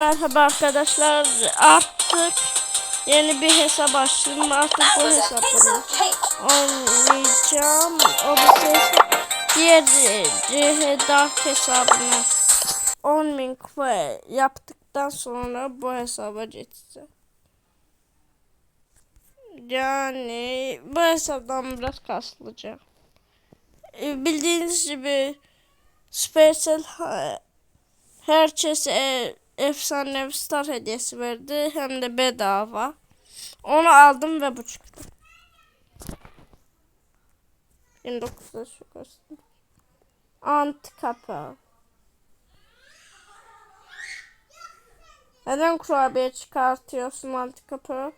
Merhaba arkadaşlar. Artık yeni bir hesap açtım. Artık bu hesapları oynayacağım. O bir ses diğer Dark hesabına 10.000 kupa yaptıktan sonra bu hesaba geçeceğim. Yani bu hesaptan biraz kasılacağım. E, Bildiğiniz gibi Supercell herkese e, efsane star hediyesi verdi hem de bedava. Onu aldım ve bu çıktı. 1900'da şu. Antikapa. Neden kurabiye çıkartıyorsun antikapa?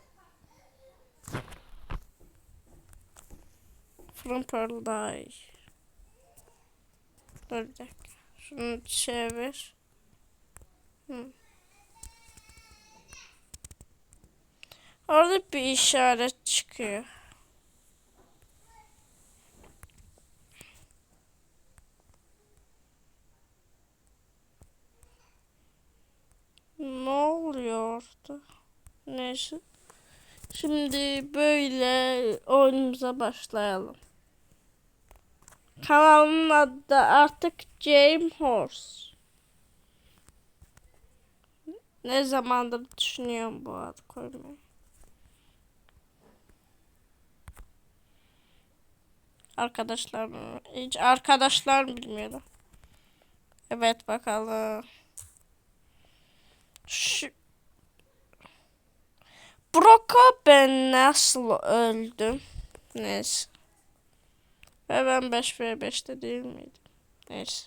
Fırın iyi. Dur bir dakika. Şunu çevir. Hı. Orada bir işaret çıkıyor. Ne oluyordu? Neyse. Şimdi böyle oyunumuza başlayalım. Kanalımın adı da artık Game Horse. Ne zamandır düşünüyorum bu adı koymayı. Arkadaşlar? Hiç arkadaşlar bilmiyorum. Evet bakalım. Şu... Brock'a ben nasıl öldüm? Neyse. Ve ben 5v5'te değil miydim? Neyse.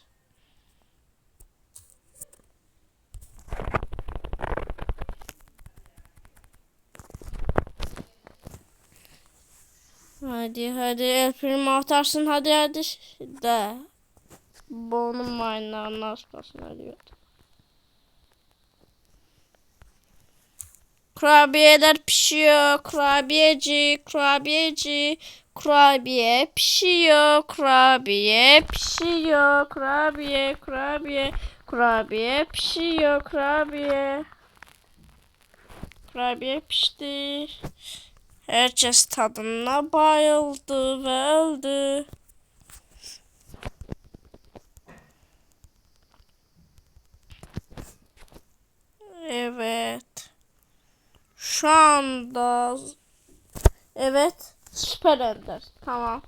Hadi hadi el primo atarsın hadi hadi. De. Bonum aynı az kalsın ölüyordu. Kurabiyeler pişiyor. Kurabiyeci, kurabiyeci. Kurabiye pişiyor. Kurabiye pişiyor. Kurabiye, kurabiye. Kurabiye pişiyor. Kurabiye. Kurabiye pişti. Herkes tadına bayıldı ve öldü. Evet. Şu anda evet süper ender. Tamam.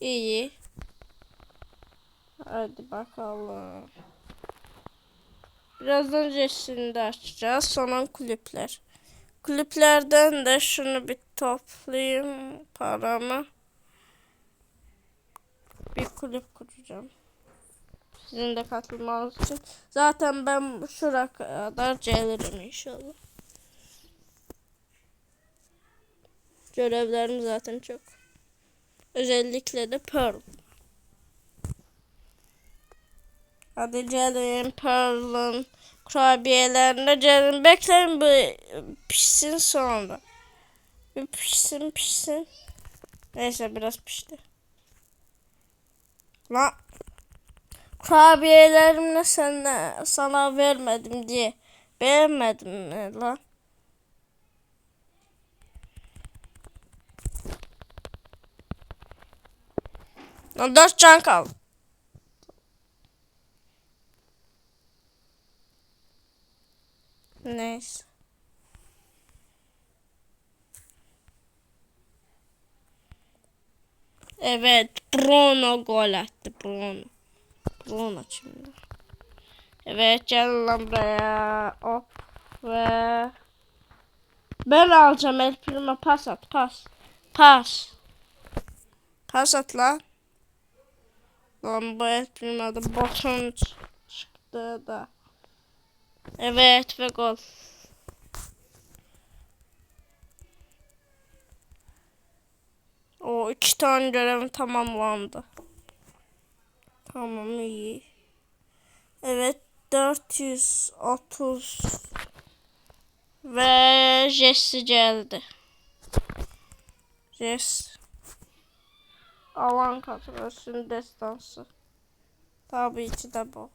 İyi. Hadi bakalım. Birazdan resmini de açacağız. Sonra kulüpler. Kulüplerden de şunu bir toplayayım paramı. Bir kulüp kuracağım. Sizin de katılmanız için. Zaten ben şuraya kadar gelirim inşallah. Görevlerim zaten çok. Özellikle de Pearl. Hadi gelin Pearl'ın kurabiyelerine gelin. Bekleyin bu pişsin sonra. Pişsin pişsin. Neyse biraz pişti. La kurabiyelerimle sana, sana vermedim diye beğenmedim mi lan? Lan dört can kaldı. Neyse. Evet, Bruno gol attı Bruno. Bruno şimdi. Evet, gel lan buraya. Hop ve ben alacağım el prima pas at pas. Pas. Pas at lan. Lan bu el primada botun çıktı da. Evet ve gol. O iki tane görevim tamamlandı. Tamam iyi. Evet 430 ve Jesse geldi. Jess. Alan katılsın destansı. Tabii ki de bu.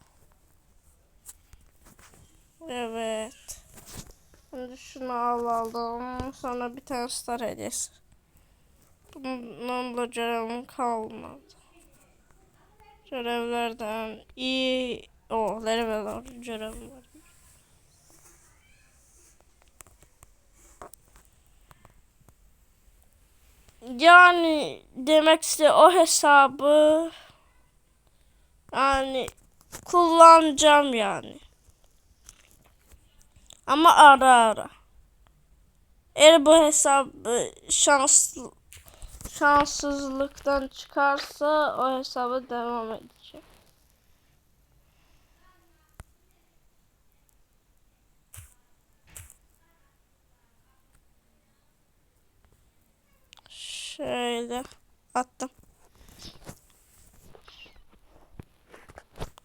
Evet. Hadi şunu alalım. Sonra bir tane star hediyesi. Bununla görevim kalmadı. Görevlerden iyi o level görevim var. Yani demek iste o hesabı yani kullanacağım yani. Ama ara ara. Eğer bu hesap e, şanslı şanssızlıktan çıkarsa o hesaba devam edeceğim. Şöyle attım.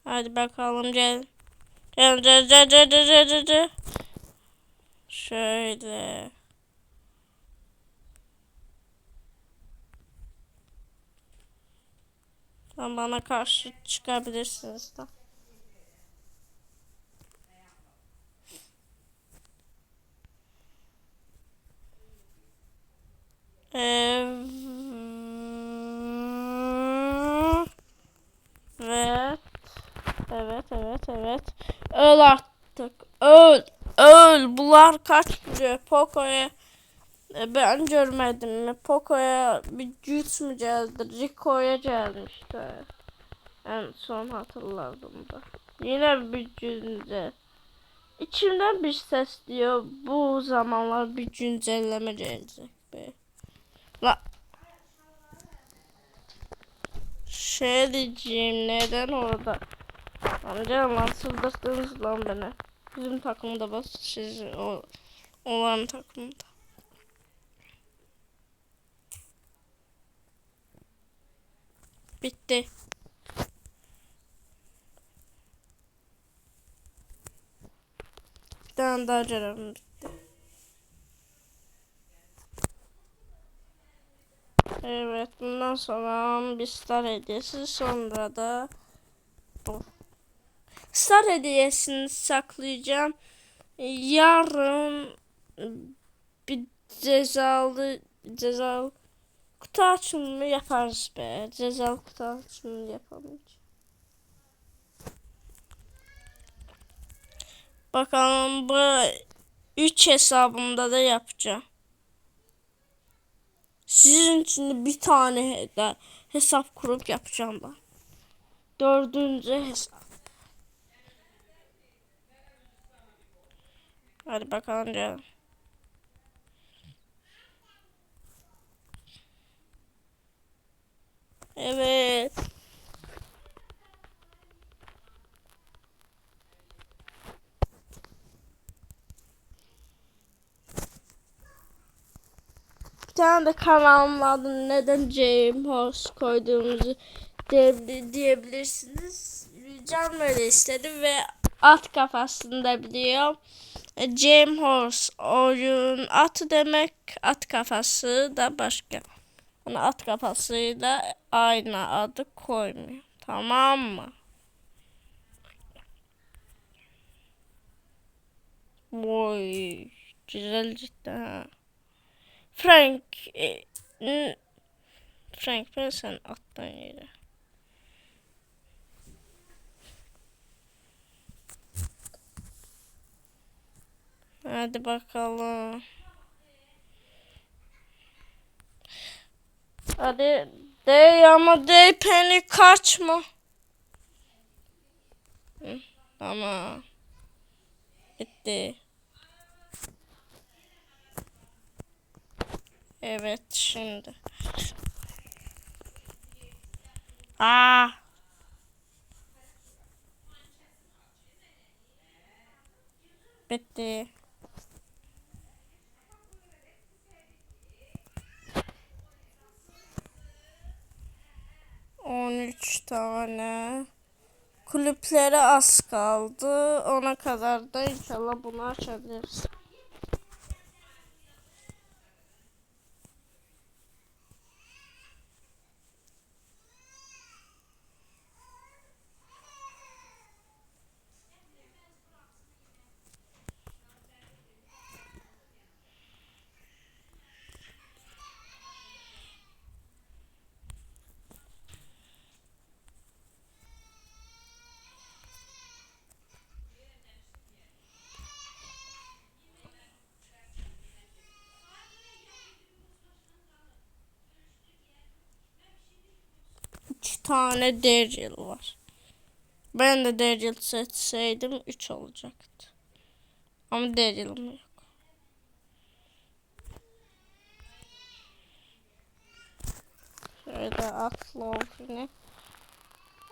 Hadi bakalım gel gel gel gel gel gel, gel. Şöyle. Tam bana karşı çıkabilirsiniz de. Evet. Evet, evet, evet. Öl artık. Öl. Öl. Bunlar kaç vuruyor? Poco'ya ben görmedim mi? Poco'ya bir güç mü geldi? Rico'ya gelmişti. En son hatırladım da. Yine bir günde. İçimden bir ses diyor. Bu zamanlar bir güncelleme gelecek be. La. Şey diyeceğim neden orada? Amca lan sırdaştınız lan beni. Bizim takımda bas siz o olan takımda. Bitti. Bir tane daha görevim bitti. Evet bundan sonra bir star hediyesi sonra da bu. Star hediyesini saklayacağım. Yarın bir cezalı cezalı kutu açılımı yaparız be. Cezalı kutu açılımı yapamayacağım. Bakalım bu 3 hesabımda da yapacağım. Sizin için de bir tane hesap kurup yapacağım ben. Dördüncü hesap. Hadi bakalım canım. Evet. Bir tane de kanalımın neden James Horse koyduğumuzu diyebilirsiniz. Can böyle istedi ve at kafasında biliyor. James Horse oyun at demek. At kafası da başka. Ona at kafasıyla aynı adı koymuyor. Tamam mı? Oy, güzel cidden. Frank, e, Frank ben sen attan yere. Hadi bakalım. Hadi dey ama dey peni kaçma. Hı, tamam. Evet şimdi. Aa. Bitti. 13 tane. Kulüplere az kaldı. Ona kadar da inşallah bunu açabiliriz. Tane Daryl var. Ben de Daryl seçseydim 3 olacaktı. Ama Daryl'ım yok. Şöyle at Lovren'i.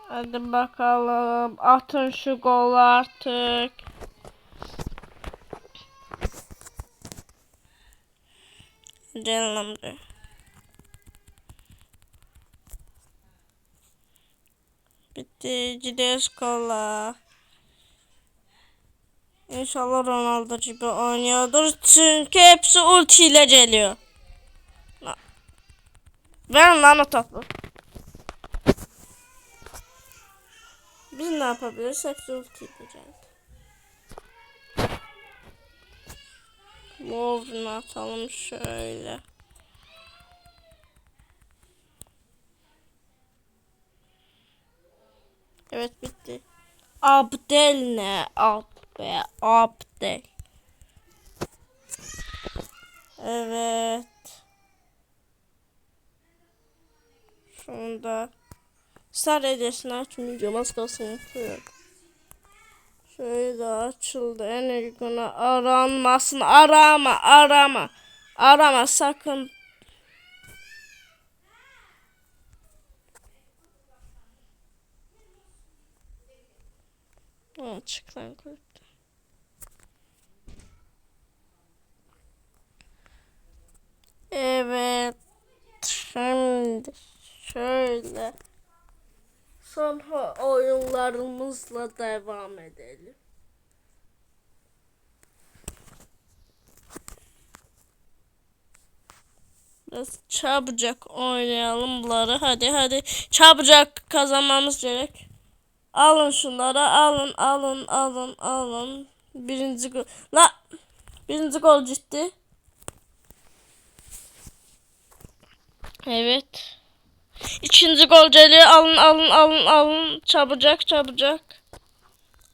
Hadi bakalım. Atın şu golü artık. Canımdır. Bitti. Gidiyoruz kola. İnşallah Ronaldo gibi oynuyordur. Çünkü hepsi ulti ile geliyor. Ver lan o topu. Biz ne yapabiliriz? Hepsi ulti geldi. Lovren'ı atalım şöyle. Evet bitti. Abdel ne? Ab be Abdel. Evet. Şunu da Star hediyesini açmayacağım. Az kalsın yapıyorum. Şöyle açıldı. En uygunu aranmasın. Arama, arama. Arama sakın. Ha, çık. Evet. Şimdi şöyle sonra oyunlarımızla devam edelim. Biraz çabucak oynayalım bunları. Hadi hadi. Çabucak kazanmamız gerek. Alın şunları. Alın alın alın alın. Birinci gol. La. Birinci gol ciddi. Evet. İkinci gol geliyor. Alın alın alın alın. Çabucak çabucak.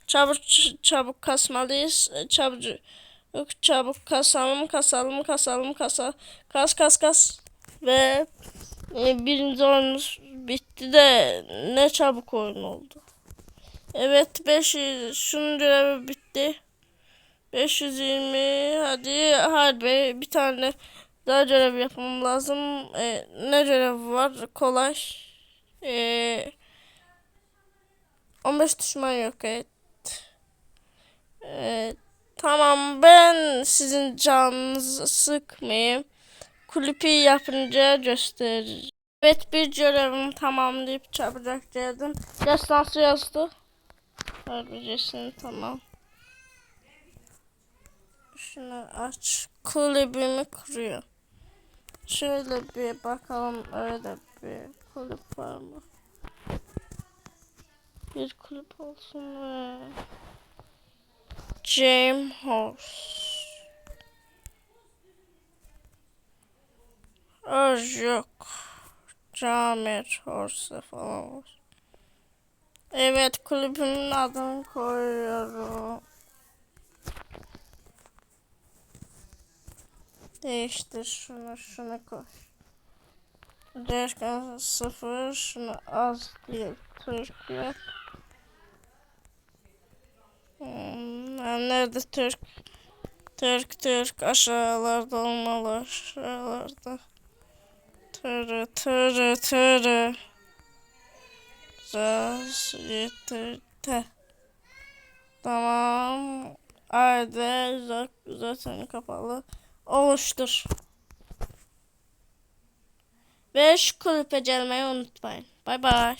Çabuk çabuk kasmalıyız. Çabucak. Yok çabuk kasalım kasalım kasalım kasa kas kas kas ve e, birinci oyunumuz bitti de ne çabuk oyun oldu. Evet 500 şunun görevi bitti. 520 hadi harbi bir tane daha görev yapmam lazım. E, ne görevi var? Kolay. E, 15 düşman yok evet. Evet. Tamam ben sizin canınızı sıkmayayım. Kulüpü yapınca göstereceğim. Evet bir görevimi tamamlayıp çabucak geldim. Destansı yazdı. Harbicesini tamam. Şunu aç. Kulübümü kuruyor. Şöyle bir bakalım öyle bir kulüp var mı? Bir kulüp olsun ve James Horse. Öz yok. Camer Horse falan var. Evet kulübümün adını koyuyorum. Değiştir şunu şunu koy. Değişken sıfır şunu az değil. Türkiye. Hmm, nerede Türk? Türk Türk aşağılarda olmalı aşağılarda. Tırı tırı tırı. Zaz yetirte. Tamam. Haydi zaten kapalı. Oluştur. Ve şu gelmeyi unutmayın. Bay bay.